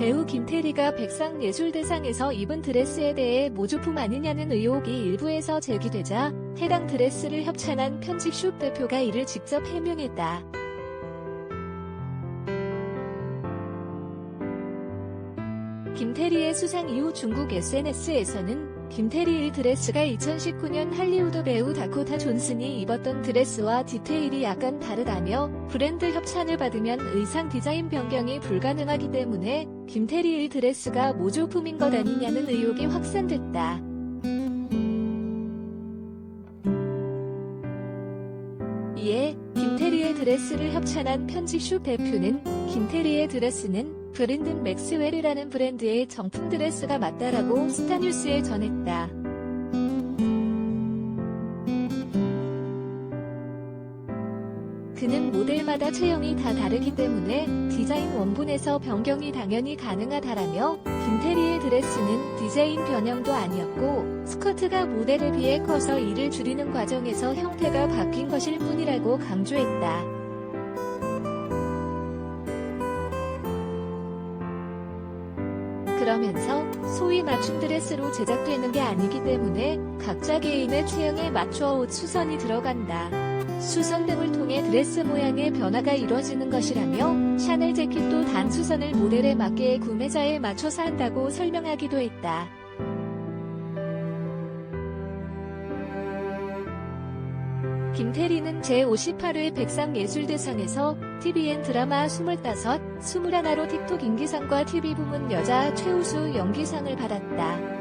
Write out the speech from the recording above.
배우 김태리가 백상예술대상에서 입은 드레스에 대해 모조품 아니냐는 의혹이 일부에서 제기되자 해당 드레스를 협찬한 편집숍 대표가 이를 직접 해명했다. 김태리의 수상 이후 중국 SNS에서는 김태리 의 드레스가 2019년 할리우드 배우 다코타 존슨이 입었던 드레스와 디테일이 약간 다르다며 브랜드 협찬을 받으면 의상 디자인 변경이 불가능하기 때문에 김태리 의 드레스가 모조품인 것 아니냐는 의혹이 확산됐다. 이에 김태리의 드레스를 협찬한 편집숍 대표는 김태리의 드레스는 브랜든 맥스웰이라는 브랜드의 정품 드레스가 맞다라고 스타뉴스에 전했다. 그는 모델마다 체형이 다 다르기 때문에 디자인 원본에서 변경이 당연히 가능하다라며 김태리의 드레스는 디자인 변형도 아니었고 스커트가 모델에 비해 커서 이를 줄이는 과정에서 형태가 바뀐 것일 뿐이라고 강조했다. 그러면서 소위 맞춤 드레스로 제작되는 게 아니기 때문에 각자 개인의 체형에 맞춰 옷 수선이 들어간다. 수선 등을 통해 드레스 모양의 변화가 이루어지는 것이라며 샤넬 재킷도 단 수선을 모델에 맞게 구매자에 맞춰서 한다고 설명하기도 했다. 김태리는 제58회 백상예술대상에서 TVN 드라마 25, 21로 틱톡 인기상과 TV 부문 여자 최우수 연기상을 받았다.